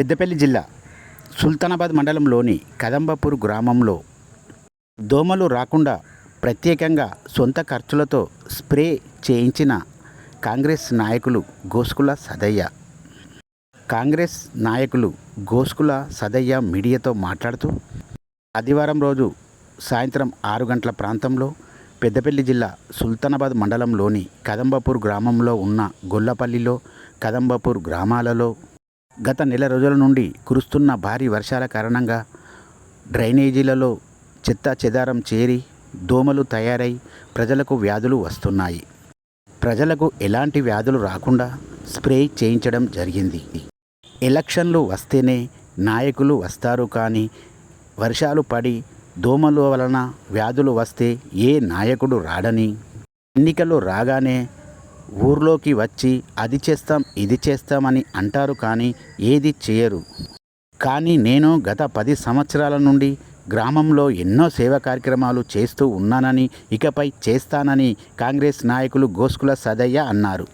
పెద్దపల్లి జిల్లా సుల్తానాబాద్ మండలంలోని కదంబపూర్ గ్రామంలో దోమలు రాకుండా ప్రత్యేకంగా సొంత ఖర్చులతో స్ప్రే చేయించిన కాంగ్రెస్ నాయకులు గోసుకుల సదయ్య. కాంగ్రెస్ నాయకులు గోసుకుల సదయ్య మీడియాతో మాట్లాడుతూ ఆదివారం రోజు సాయంత్రం ఆరు గంటల ప్రాంతంలో పెద్దపల్లి జిల్లా సుల్తానాబాద్ మండలంలోని కదంబపూర్ గ్రామంలో ఉన్న గొల్లపల్లిలో కదంబపూర్ గ్రామాలలో గత నెల రోజుల నుండి కురుస్తున్న భారీ వర్షాల కారణంగా డ్రైనేజీలలో చెత్త చెదారం చేరి దోమలు తయారై ప్రజలకు వ్యాధులు వస్తున్నాయి. ప్రజలకు ఎలాంటి వ్యాధులు రాకుండా స్ప్రే చేయించడం జరిగింది. ఎలక్షన్లు వస్తేనే నాయకులు వస్తారు కానీ వర్షాలు పడి దోమల వలన వ్యాధులు వస్తే ఏ నాయకుడు రాడని? ఎన్నికలు రాగానే ఊర్లోకి వచ్చి అది చేస్తాం ఇది చేస్తామని అంటారు కానీ ఏది చేయరు. కానీ నేను గత పది సంవత్సరాల నుండి గ్రామంలో ఎన్నో సేవా కార్యక్రమాలు చేస్తూ ఉన్నానని ఇకపై చేస్తానని కాంగ్రెస్ నాయకులు గోస్కుల సదయ్య అన్నారు.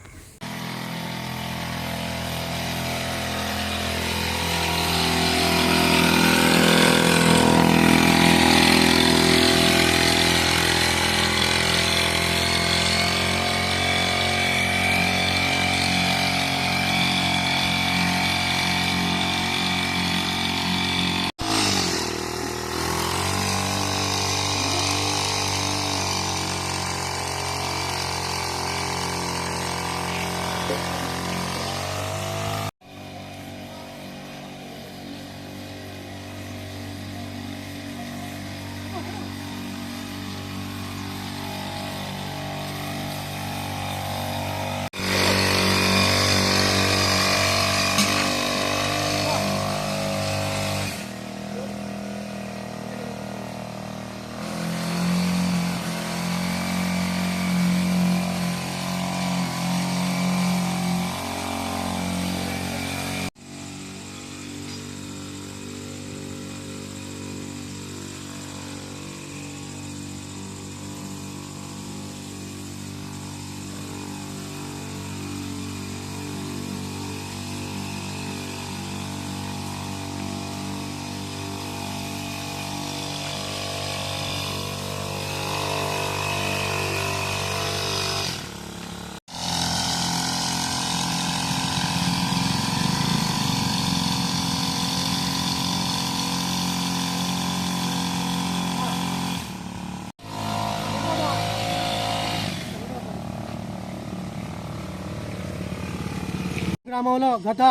గ్రామంలో గత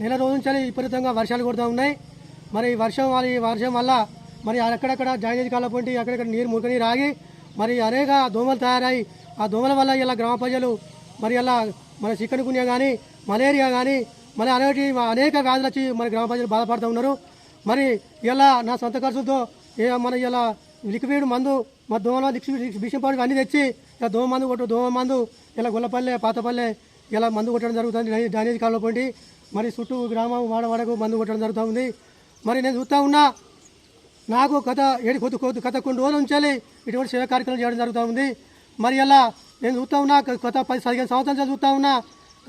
నెల రోజుల నుంచి విపరీతంగా వర్షాలు కొడుతూ ఉన్నాయి మరి వర్షం వల్ల ఈ వర్షం వల్ల మరి అక్కడక్కడ డ్రైనేజ్ కాళ్ళ అక్కడక్కడ నీరు మురికి రాగి మరి అనేక దోమలు తయారై ఆ దోమల వల్ల ఇలా గ్రామ ప్రజలు మరి ఇలా మన చికెన్ గున్యా కానీ మలేరియా కానీ మరి అనేటి అనేక వ్యాధులు వచ్చి మన గ్రామ ప్రజలు బాధపడుతూ ఉన్నారు మరి ఇలా నా సొంత ఖర్చుతో ఏ మన ఇలా లిక్విడ్ మందు మా దోమల బిషం పౌడర్ అన్నీ తెచ్చి ఇలా దోమ మందు కొట్టు దోమ మందు ఇలా గొల్లపల్లె పాతపల్లె ఇలా మందు కొట్టడం జరుగుతుంది. డ్రై- డ్రైనేజ్ మరి చుట్టూ గ్రామం వాడవాడకు మందు కొట్టడం జరుగుతూ ఉంది. మరి నేను చూస్తూ ఉన్నా నాకు గత ఏడు కొద్ది కొద్ది గత కొన్ని రోజుల నుంచి ఇటువంటి సేవా కార్యక్రమం చేయడం జరుగుతూ ఉంది. మరి ఇలా నేను చూస్తూ ఉన్నా గత పది పదిహేను సంవత్సరాలు చూస్తూ ఉన్నా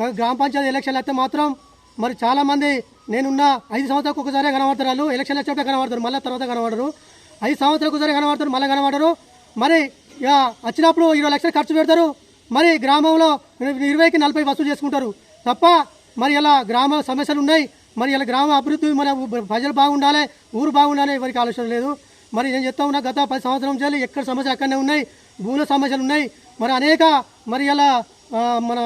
గ్రామ పంచాయతీ ఎలక్షన్లు అయితే మాత్రం మరి చాలామంది నేనున్న ఐదు సంవత్సరాలకు ఒకసారి కనబడతారు ఎలక్షన్లు వచ్చేటప్పుడు కనబడతారు మళ్ళీ తర్వాత కనబడరు. ఐదు సంవత్సరాలకు ఒకసారి కనబడతారు మళ్ళీ కనబడరు. మరి ఇక వచ్చినప్పుడు ఇరవై లక్షలు ఖర్చు పెడతారు. మరి గ్రామంలో ఇరవైకి నలభై వసూలు చేసుకుంటారు. తప్ప మరి ఇలా గ్రామ సమస్యలు ఉన్నాయి. మరి ఇలా గ్రామ అభివృద్ధి మన ప్రజలు బాగుండాలి ఊరు బాగుండాలి ఎవరికి ఆలోచన లేదు. మరి నేను చెప్తా ఉన్నా గత పది సంవత్సరం చేయాలి ఎక్కడ సమస్యలు అక్కడనే ఉన్నాయి. భూముల సమస్యలు ఉన్నాయి. మరి అనేక మరి ఇలా మన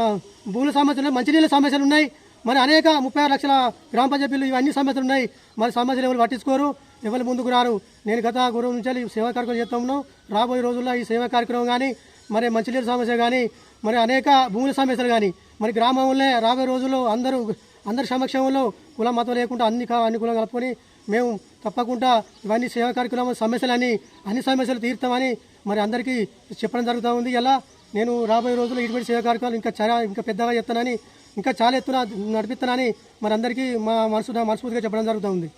భూముల సమస్యలు మంచినీళ్ళ సమస్యలు ఉన్నాయి. మరి అనేక ముప్పై ఆరు లక్షల గ్రామ పంచాయతీ బిల్లు ఇవన్నీ సమస్యలు ఉన్నాయి. మరి సమస్యలు ఎవరు పట్టించుకోరు ఎవరు ముందుకు రారు. నేను గత గురువు నుంచి సేవా కార్యక్రమం చేస్తా ఉన్నాం రాబోయే రోజుల్లో ఈ సేవా కార్యక్రమం కానీ మరి మంచినీళ్ళ సమస్య కానీ మరి అనేక భూముల సమస్యలు కానీ మరి గ్రామంలోనే రాబోయే రోజుల్లో అందరూ అందరి సమక్షంలో కుల మతం లేకుండా అన్ని అన్ని కులం కలుపుకొని మేము తప్పకుండా ఇవన్నీ సేవా కార్యక్రమం సమస్యలన్నీ అన్ని సమస్యలు తీర్తామని మరి అందరికీ చెప్పడం జరుగుతూ ఉంది. ఇలా నేను రాబోయే రోజుల్లో ఇటువంటి సేవా కార్యక్రమాలు ఇంకా చాలా ఇంకా పెద్దగా చెప్తానని ఇంకా చాలా ఎత్తున నడిపిస్తానని మరి అందరికీ మా మనసు మనస్ఫూర్తిగా చెప్పడం జరుగుతూ ఉంది.